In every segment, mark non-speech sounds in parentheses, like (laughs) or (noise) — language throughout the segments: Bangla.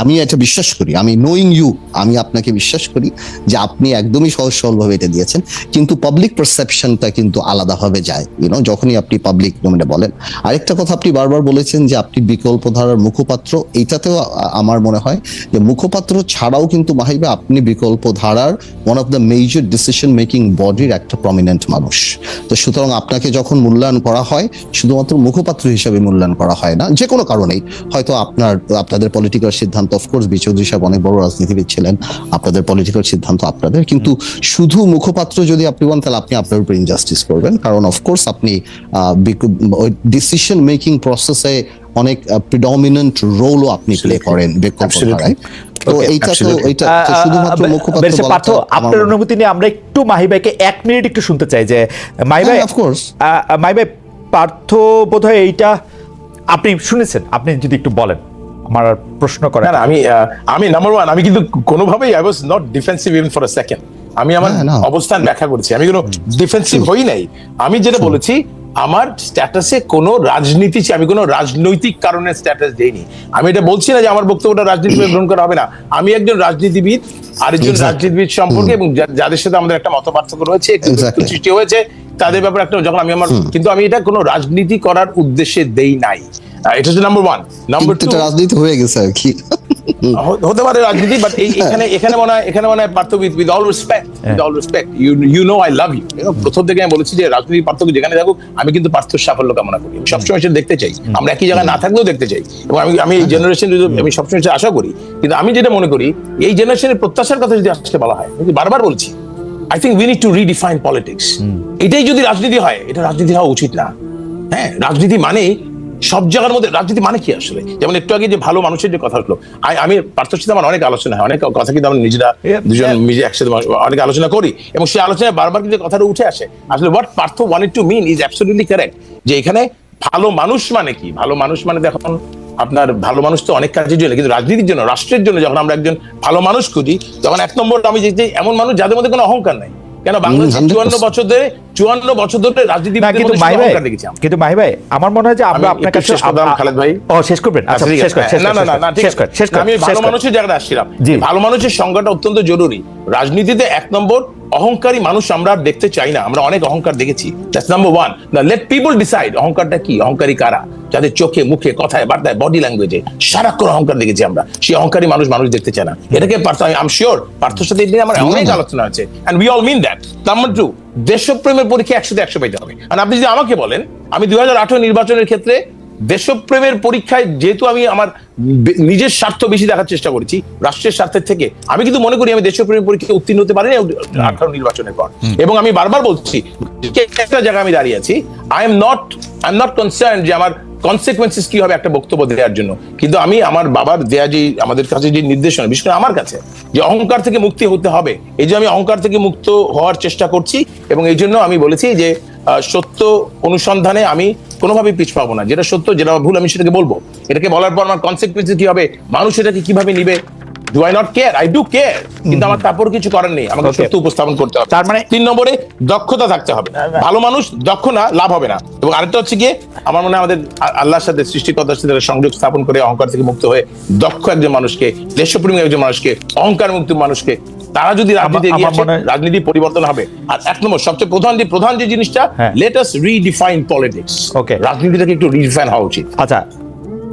আমি এটা বিশ্বাস করি, আমি নোয়িং ইউ আমি আপনাকে বিশ্বাস করি যে আপনি একদমই সহজ সরলভাবে এটা দিয়েছেন। কিন্তু পাবলিক পারসেপশনটা কিন্তু আলাদাভাবে যায় ইউনো যখনই আপনি পাবলিক ডোমেনে বলেন। আরেকটা কথা আপনি বারবার বলেছেন যে আপনি বিকল্প ধারার মুখপাত্র, এইটাতেও আমার মনে হয় যে মুখপাত্র ছাড়াও কিন্তু মাহিবা আপনি বিকল্প ধারার one of the major decision making বডির একটা প্রমিনেন্ট মানুষ। তো সুতরাং আপনাকে যখন মূল্যায়ন করা হয়, শুধুমাত্র মুখপাত্র হিসেবে মূল্যায়ন করা হয় না যে কোনো কারণেই, হয়তো আপনার, আপনাদের পলিটিক্যাল সিদ্ধান্ত অফকোর্স বি চৌধুরী সাহেব অনেক বড় রাজনীতিবিদ ছিলেন। আপনাদের পলিটিক্যাল সিদ্ধান্ত আপনাদের কিন্তু শুধু মুখপাত্র যদি আপনি বলেন তাহলে আপনি আপনার উপর ইনজাস্টিস করবেন। কারণ অফকোর্স আপনি ডিসিশন মেকিং প্রসেসে অনেক প্রিডমিনেন্ট রোলও আপনি প্লে করেন বিকল্প Absolutely. ধারায় তো এইটা তো এইটা শুধুমাত্র মুখপাত্র পার্থ আপনার অনুমতি নিয়ে আমরা একটু মাহি ভাইকে এক মিনিট একটু শুনতে চাই যে মাহি ভাই হ্যাঁ, of course. আহ, মাহি ভাই পার্থ বোধহয় এইটা আপনি শুনেছেন? আপনি যদি একটু বলেন। আমার আর প্রশ্ন করেন না আমি আমি নাম্বার ওয়ান আমি কিন্তু কোনোভাবেই I was not defensive even for a second আমি আমার অবস্থান ব্যাখ্যা করেছি। আমি কোনো ডিফেন্সিভ হই নাই। আমি যেটা বলেছি আমার স্ট্যাটাসে কোনো রাজনীতি আমি কোনো রাজনৈতিক কারণে স্ট্যাটাস দেইনি। আমি এটা বলছি না যে আমার বক্তব্যটা রাজনীতি গ্রহণ করা হবে না। আমি একজন রাজনীতিবিদ আরেকজন Exactly. রাজনীতিবিদ সম্পর্কে এবং যাদের সাথে আমাদের একটা মত পার্থক্য রয়েছে একটু সৃষ্টি হয়েছে তাদের ব্যাপারে একটা যখন আমি আমার কিন্তু আমি এটা কোনো রাজনীতি করার উদ্দেশ্যে দেই নাই। এটা হচ্ছে নাম্বার ওয়ান নাম্বার টু রাজনীতি হয়ে গেছে আর কি। হতে পারে রাজনীতি বাট এখানে এখানে মনে হয় এখানে মনে হয় পার্থক্য with with all respect with all respect you you know I love you প্রথম থেকে আমি বলেছি যে রাজনীতি পার্থক্য যেখানে থাকুক আমি কিন্তু পার্থর সাফল্য কামনা করি। সবসময় সেটা দেখতে চাই। আমরা একই জায়গায় না থাকলেও দেখতে চাই। এবং আমি আমি এই জেনারেশন আমি সবসময় আশা করি। কিন্তু আমি যেটা মনে করি এই জেনারেশনের প্রত্যাশার কথা যদি আজকে বলা হয় আমি বারবার বলছি I think we need to redefine politics এটাই যদি রাজনীতি হয় এটা রাজনীতি হওয়া উচিত না। হ্যাঁ রাজনীতি মানে সব জায়গার মধ্যে রাজনীতি মানে কি আসলে? যেমন একটু আগে যে ভালো মানুষের যে কথা হলো আমি পার্থর সাথে আমার অনেক আলোচনা হয় অনেক কথা কিন্তু আমরা নিজেরা দুজন. নিজে একসাথে অনেক আলোচনা করি এবং সেই আলোচনায় বারবার কিন্তু কথাটা উঠে আসে। আসলে what Partha wanted to mean is absolutely correct যে এখানে ভালো মানুষ মানে কি? ভালো মানুষ মানে দেখুন আপনার ভালো মানুষ তো অনেক কাজের জন্য কিন্তু রাজনীতির জন্য রাষ্ট্রের জন্য যখন আমরা একজন ভালো মানুষ খুঁজি তখন এক নম্বর আমি যে এমন মানুষ যাদের মধ্যে কোনো অহংকার নাই। কেন বাংলাদেশ চুয়ান্ন বছর ধরে চুয়ান্ন বছর ধরে রাজনীতি কিন্তু ভাই ভাই কিন্তু ভাই ভাই আমার মনে হয় যে আমরা আমি আপনার কাছে খালেদ ভাই। ও শেষ করবেন আচ্ছা আচ্ছা, শেষ আছে। করেন শেষ না, না, না, ঠিক শেষ করেন শেষ আছে। করেন আমি ভালো মানুষের জায়গাটা আসছিলাম। ভালো মানুষের সংজ্ঞাটা অত্যন্ত জরুরি রাজনীতিতে এক নম্বর অহংকারী মানুষ আমরা আর দেখতে চাই না, আমরা অনেক অহংকার দেখেছি। That's number one let people decide অহংকারটা কি, অহংকারী কারা? যাদের চোখে, মুখে, কথায়, বার্তায় বডি ল্যাঙ্গুয়েজে সারাক্ষণ অহংকার দেখেছি আমরা। সেই অহংকারী মানুষ মানুষ দেখতে চায় না। এটাকে পার্থ আই এম শিওর পার্থর সাথে নিয়ে আমার অনেক আলোচনা আছে। And we all mean that number two দেশপ্রেমের পরীক্ষা একশোতে একশো পাইতে হবে। আর আপনি যদি আমাকে বলেন, আমি দুই হাজার আঠারো নির্বাচনের ক্ষেত্রে দেশপ্রেমের পরীক্ষায় যেহেতু আমি আমার নিজের স্বার্থ বেশি দেখার চেষ্টা করেছি রাষ্ট্রের স্বার্থের থেকে আমি কিন্তু মনে করি আমি দেশপ্রেমের পরীক্ষায় উত্তীর্ণ হতে পারিনি আঠারো নির্বাচনের পর। এবং আমি বারবার বলছি একটা জায়গায় আমি দাঁড়িয়ে আছি I am not I am not concern যে আমার কনসিকুয়েন্সেস কি হবে একটা বক্তব্য দেওয়ার জন্য। কিন্তু আমি আমার বাবার দেয়া যে আমাদের কাছে যে নির্দেশনা বিশেষ করে আমার কাছে যে অহংকার থেকে মুক্তি হতে হবে এই যে আমি অহংকার থেকে মুক্ত হওয়ার চেষ্টা করছি এবং এই জন্য আমি বলেছি যে সত্য অনুসন্ধানে আমি কোনোভাবে পিছ পাবো না। যেটা সত্য, যেটা ভুল, আমি সেটাকে বলব। এটাকে বলার পর আমার কনসিকুয়েন্স কি হবে? মানুষ এটাকে কীভাবে নিবে? Do I not care I do care কিন্তু আমার তারপর কিছু করার নেই। আমাকে সত্য উপস্থাপন করতে হবে। তার মানে- তিন নম্বরে দক্ষতা থাকতে হবে। ভালো মানুষ দক্ষ না লাভ হবে না। এবং আরেকটা হচ্ছে গিয়ে আমার মনে হয় আমাদের আল্লাহর সাথে সৃষ্টিকর্তার সাথে সংযোগ স্থাপন করে অহংকার থেকে মুক্ত হয়ে দক্ষ একজন মানুষকে দেশপ্রেমী একজন মানুষকে অহংকার মুক্ত মানুষকে তারা যদি রাজনীতি এগিয়ে আসে, রাজনীতি পরিবর্তন হবে। আর এক নম্বর সবচেয়ে প্রধান যে প্রধান যে জিনিসটা। Let us redefine politics Okay. রাজনীতিটাকে একটু রিডিফাইন হওয়া উচিত। আচ্ছা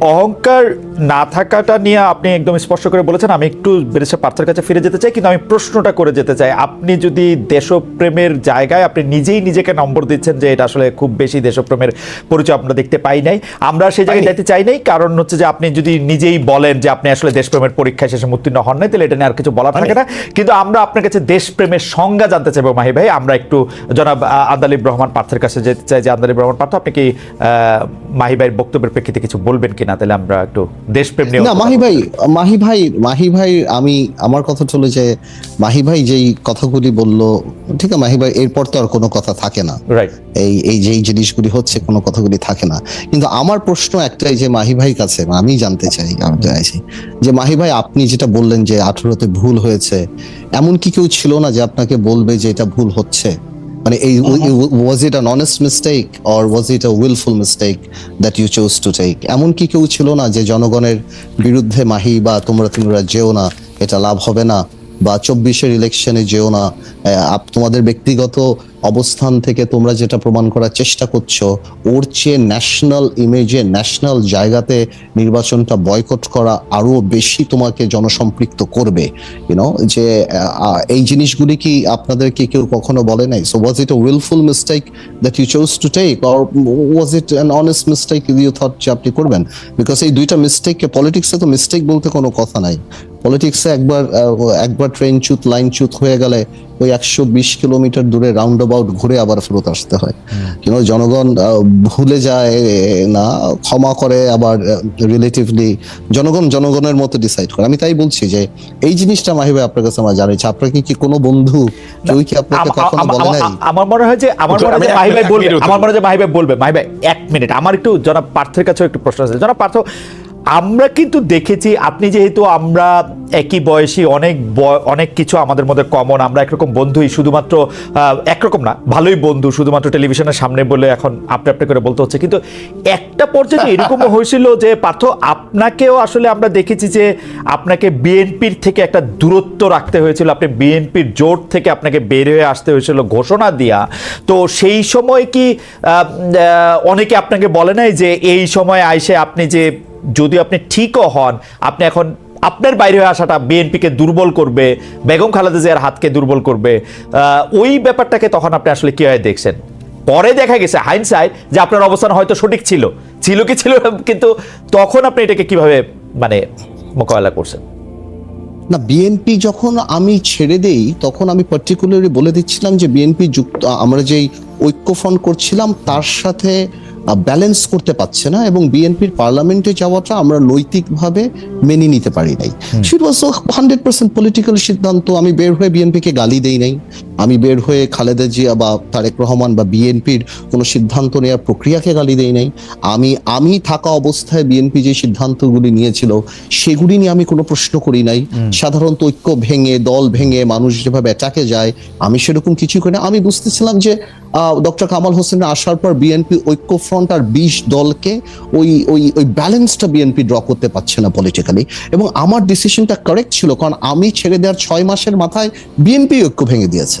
অহংকার না থাকাটা নিয়ে আপনি একদম স্পষ্ট করে বলেছেন আমি একটু বেরেসা পার্থের কাছে ফিরে যেতে চাই কিন্তু আমি প্রশ্নটা করে যেতে চাই। আপনি যদি দেশপ্রেমের জায়গায় আপনি নিজেই নিজেকে নম্বর দিচ্ছেন যে এটা আসলে খুব বেশি দেশপ্রেমের পরিচয় আমরা দেখতে পাই নাই আমরা সেই জায়গায় যেতে চাই নাই কারণ হচ্ছে যে আপনি যদি নিজেই বলেন যে আপনি আসলে দেশপ্রেমের পরীক্ষায় শেষে উত্তীর্ণ হন নাই তাহলে এটা নিয়ে আর কিছু বলা থাকে না। কিন্তু আমরা আপনার কাছে দেশপ্রেমের সংজ্ঞা জানতে চাইব মাহি ভাই। আমরা একটু জনাব আহ, আন্দালিব রহমান পার্থের কাছে যেতে চাই যে আন্দালিব রহমান পার্থ আপনি কি মাহি ভাইয়ের বক্তব্যের প্রেক্ষিতে কিছু বলবেন কিনা তাহলে আমরা একটু দেশপ্রেম নিয়ে না মাহি ভাই মাহি ভাই মাহি ভাই আমি আমার কথা চলে যে মাহি ভাই যেই কথাগুলি বলল ঠিক আছে মাহি ভাই এরপর তো আর কোনো কথা থাকে না। রাইট এই এই যেই জিনিসগুলি হচ্ছে কোনো কথাগুলি থাকে না। কিন্তু আমার প্রশ্ন একটাই যে মাহি ভাই কাছে আমি জানতে চাই আমি চাইছি যে মাহি ভাই আপনি যেটা বললেন যে আঠারোতে ভুল হয়েছে এমন কি কেউ ছিল না যে আপনাকে বলবে যে এটা ভুল হচ্ছে? মানে এই was it an honest mistake or was it a wilful mistake that you chose to take এমন কি কেউ ছিল না যে জনগণের বিরুদ্ধে মাহি বা তোমরা তোমরা যেও না এটা লাভ হবে না? বা চব্বিশের ইলেকশনে যেও না তোমাদের ব্যক্তিগত অবস্থান থেকে তোমরা যেটা প্রমাণ করার চেষ্টা করছ, ওর চেয়ে ন্যাশনাল ইমেজে ন্যাশনাল জায়গাতে নির্বাচনটা বয়কট করা আরও বেশি তোমাকে জনসম্পৃক্ত করবে। ইউনো যে এই জিনিসগুলি কি আপনাদেরকে কেউ কখনো বলে নাই? So was it a wilful mistake that you chose to take or was it an honest mistake you thought যে আপনি করবেন? বিকজ এই দুইটা মিস্টেককে পলিটিক্সে তো মিস্টেক বলতে কোনো কথা নাই। পলিটিক্সে একবার একবার ট্রেন চুত লাইন চুত হয়ে গেলে ওই একশো বিশ কিলোমিটার দূরে রাউন্ড অ্যাবাউট ঘুরে আবার ফেরত আসতে হয়। কিন্তু জনগণ ভুলে যায় না ক্ষমা করে আবার রিলেটিভলি জনগণ জনগণের মতো ডিসাইড করে। আমি তাই বলছি যে এই জিনিসটা মাহিবে আপনার কাছে আমার জানাইছে আপনার কি কি কোনো বন্ধু কেউ কি আপনাকে কখনো বলে নাই? আমার মনে হয় যে আমার মনে হয় যে আমি এক মাহি ভাই মিনিট- বলবে আমার মনে হয় যে মাহি ভাই বলবে। মাহি ভাই এক মিনিট আমার একটু জনাব পার্থের কাছেও একটু প্রশ্ন আছে। জনাব পার্থ আমরা কিন্তু দেখেছি আপনি যেহেতু আমরা একই বয়সী অনেক অনেক কিছু আমাদের মধ্যে কমন আমরা একরকম বন্ধুই শুধুমাত্র একরকম না ভালোই বন্ধু শুধুমাত্র টেলিভিশনের সামনে বলে এখন আপনি আপনি করে বলতে হচ্ছে। কিন্তু একটা পর্যায়ে এরকম (laughs) হয়েছিল যে পার্থ আপনাকেও আসলে আমরা দেখেছি যে আপনাকে বিএনপির থেকে একটা দূরত্ব রাখতে হয়েছিল। আপনি বিএনপির জোট থেকে আপনাকে বের হয়ে আসতে হয়েছিল ঘোষণা দিয়া। তো সেই সময় কি অনেকে আপনাকে বলে নাই যে এই সময় আইসে আপনি যে যদি আপনি ঠিকও হন, আপনি এখন আপনার বাইরে হয়ে আসাটা বিএনপিকে দুর্বল করবে, বেগম খালেদা জিয়ার হাতকে দুর্বল করবে ওই ব্যাপারটাকে তখন আপনি আসলে কীভাবে দেখছেন? পরে দেখা গেছে হাইনসাইড যে আপনার অবস্থান হয়তো সঠিক ছিল। ছিল কি ছিল কিন্তু তখন আপনি এটাকে কীভাবে মানে মোকাবেলা করছেন? না, বিএনপি যখন আমি ছেড়ে দেই, তখন আমি পার্টিকুলারলি বলে দিচ্ছিলাম যে বিএনপি যুক্ত, আমরা যেই ঐক্যফ্রন্ট করছিলাম, তার সাথে ব্যালেন্স করতে পারছে না এবং বিএনপির পার্লামেন্টে যাওয়াটা আমরা নৈতিকভাবে মেনে নিতে পারি নাই। That was hundred percent political সিদ্ধান্ত আমি বের হয়ে বিএনপিকে গালি দেই নাই। আমি বের হয়ে খালেদা জিয়া বা তারেক রহমান বা বিএনপির কোনো সিদ্ধান্ত নেওয়ার প্রক্রিয়াকে গালি দেই নাই। আমি আমি থাকা অবস্থায় বিএনপি যে সিদ্ধান্তগুলি নিয়েছিল সেগুলি নিয়ে আমি কোনো প্রশ্ন করি নাই। সাধারণত ঐক্য ভেঙে দল ভেঙে মানুষ যেভাবে অ্যাটাকে যায় আমি সেরকম কিছু করি না। আমি বুঝতেছিলাম যে ডক্টর কামাল হোসেন আসার পর বিএনপি ঐক্য ফ্রন্ট আর বিশ দলকে ওই ওই ওই ব্যালেন্সটা বিএনপি ড্র করতে পারছে না পলিটিক্যালি এবং আমার ডিসিশনটা কারেক্ট ছিল কারণ আমি ছেড়ে দেওয়ার ছয় মাসের মাথায় বিএনপি ঐক্য ভেঙে দিয়েছে।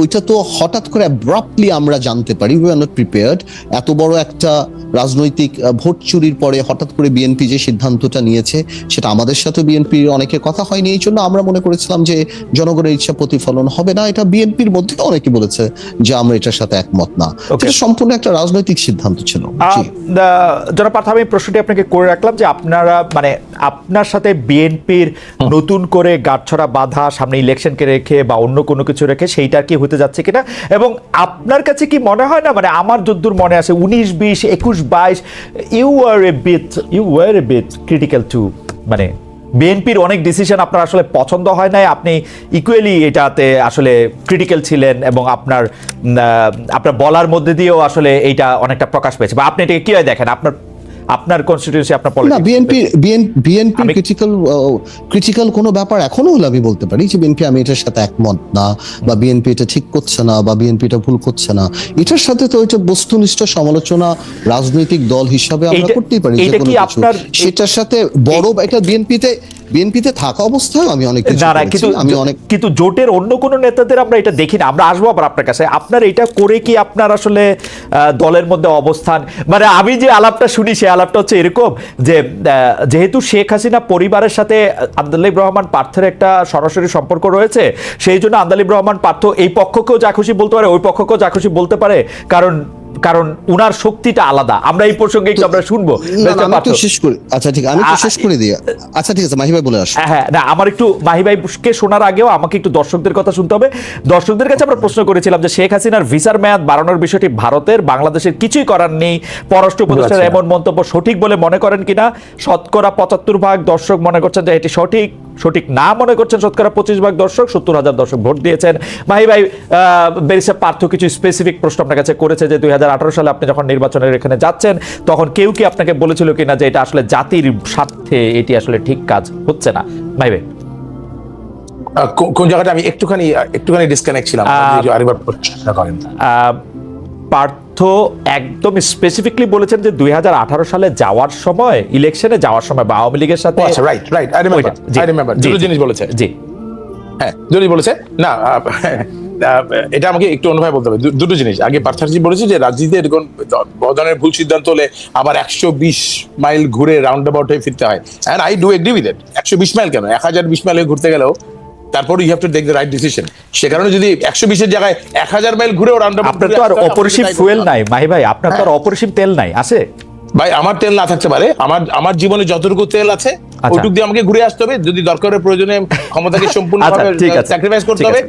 ওইটা তো হঠাৎ করে অ্যাব্রাপ্টলি আমরা জানতে পারি উই আর নট প্রিপেয়ার্ড এত বড় একটা রাজনৈতিক ভোট চুরির পরে হঠাৎ করে বিএনপি যে সিদ্ধান্তটা নিয়েছে সেটা আমাদের সাথে বিএনপির অনেকের কথা হয়নি এই জন্য আমরা মনে করেছিলাম যে জনগণের ইচ্ছা প্রতিফলন হবে না। এটা বিএনপির মধ্যে অনেকে বলেছে যে আমরা এটার সাথে একমত না. এটা সম্পূর্ণ একটা রাজনৈতিক সিদ্ধান্ত ছিল। যারা পার্থ আমি প্রশ্নটি আপনাকে করে রাখলাম যে আপনারা মানে আপনার সাথে বিএনপির নতুন করে গাঁটছড়া বাধা সামনে ইলেকশনকে রেখে বা অন্য কোনো কিছু রেখে সেইটা কি হতে যাচ্ছে কিনা? এবং আপনার কাছে কি মনে হয় না? মানে আমার যদ্দূর মনে আছে, উনিশ, বিশ, একুশ, বাইশ you are a bit you are a bit critical to মানে বিএনপির অনেক ডিসিশন আপনার আসলে পছন্দ হয় নাই। আপনি ইকুয়ালি এটাতে আসলে ক্রিটিক্যাল ছিলেন এবং আপনার আপনার বলার মধ্যে দিয়েও আসলে এইটা অনেকটা প্রকাশ পেয়েছে। বা আপনি এটাকে কীভাবে দেখেন? আপনার আপনার কনস্টিটিউন্সি আপনার পলিটিক্স না বিএনপি বিএনপি ক্রিটিক্যাল ক্রিটিক্যাল কোনো ব্যাপার এখনও হলো আমি বলতে পারি যে বিএনপি আমি এটার সাথে একমত না বা বিএনপি এটা ঠিক করছে না বা বিএনপি এটা ভুল করছে না। এটার সাথে তো এটা বস্তুনিষ্ঠ সমালোচনা রাজনৈতিক দল হিসাবে আমরা করতেই পারি যে কোনো কি কিছু। আপনার- সেটার সাথে বড় এটা বিএনপিতে বিএনপিতে থাকা অবস্থায় আমি অনেক কিছু কিন্তু আমি অনেক কিন্তু জোটের অন্য কোনো নেতাদের আমরা এটা দেখি না। আমরা আসব আবার আপনার কাছে। আপনার এটা করে কি আপনার আসলে দলের মধ্যে অবস্থান? মানে আমি যে আলাপটা শুনি সেই আলাপটা হচ্ছে এরকম যে যেহেতু শেখ হাসিনা পরিবারের সাথে আন্দালিব রহমান পার্থের একটা সরাসরি সম্পর্ক রয়েছে সেই জন্য আন্দালিব রহমান পার্থ এই পক্ষকেও যা খুশি বলতে পারে ওই পক্ষকেও যা খুশি বলতে পারে। কারণ কারণ উনার শক্তিটা আলাদা। আমরা এই প্রসঙ্গে একটু আমরা শুনব শেষ করি। আচ্ছা ঠিক আমি একটু শেষ করে দিই। আচ্ছা ঠিক আছে মাহি ভাই বলে আসো হ্যাঁ হ্যাঁ না আমার একটু মাহি ভাইকে শোনার আগেও আমাকে একটু দর্শকদের কথা শুনতে হবে। দর্শকদের কাছে আমরা প্রশ্ন করেছিলাম যে শেখ হাসিনার ভিসার মেয়াদ বাড়ানোর বিষয়টি ভারতের বাংলাদেশের কিছুই করার নেই। পররাষ্ট্র উপদেষ্টার। এমন মন্তব্য সঠিক বলে মনে করেন কিনা? শতকরা পঁচাত্তর ভাগ দর্শক মনে করছেন যে এটি সঠিক। সঠিক না মনে করছেন শতকরা পঁচিশ ভাগ দর্শক সত্তর হাজার দর্শক ভোট দিয়েছেন। মাহি ভাই বেরিসা পার্থ কিছু স্পেসিফিক প্রশ্ন আপনার কাছে করেছে যে দুই হাজার আঠারো সালে আপনি যখন নির্বাচনের এখানে যাচ্ছেন তখন কেউ কি আপনাকে বলেছিল কিনা যে এটা আসলে জাতির স্বার্থে এটি আসলে ঠিক কাজ হচ্ছে না? মাহি ভাই। কোন জায়গাটা আমি একটুখানি একটুখানি ডিসকানেক্ট ছিলাম। আরেকবার করেন। পার্থ একদম স্পেসিফিকলি বলেছেন যে দুই হাজার আঠারো সালে যাওয়ার সময় ইলেকশনে যাওয়ার সময় বা আওয়ামী লীগের সাথে right right I remember I remember দুটো জিনিস বলেছে। জি। হ্যাঁ দুটো বলেছে। না এটা আমাকে একটু অন্যভাবে বলতে হবে। দুটো জিনিস। আগে পার্থারজি বলেছে যে রাজনীতিতে এরকম বদনের ভুল সিদ্ধান্ত হলে আবার একশো বিশ মাইল ঘুরে রাউন্ড অ্যাবাউট হয়ে ফিরতে হয়। And I do agree with it একশো বিশ মাইল কেন? এক হাজার বিশ মাইলে ঘুরতে গেলেও তারপর you have to take the right decision সে কারণে যদি একশো বিশের জায়গায় এক হাজার মাইল ঘুরে রাউন্ড আপনার তো আর অপরিসীম ফুয়েল নাই মাহি ভাই আপনার তো আর অপরিসীম তেল নাই আছে? ভাই আমার তেল না থাকতে পারে আমার আমার জীবনে যতটুকু তেল আছে আচ্ছা। ওইটুক দিয়ে আমাকে ঘুরে আসতে হবে যদি দরকারের প্রয়োজনে ক্ষমতাকে (laughs) সম্পূর্ণভাবে আচ্ছা, স্যাক্রিফাইস করতে হবে।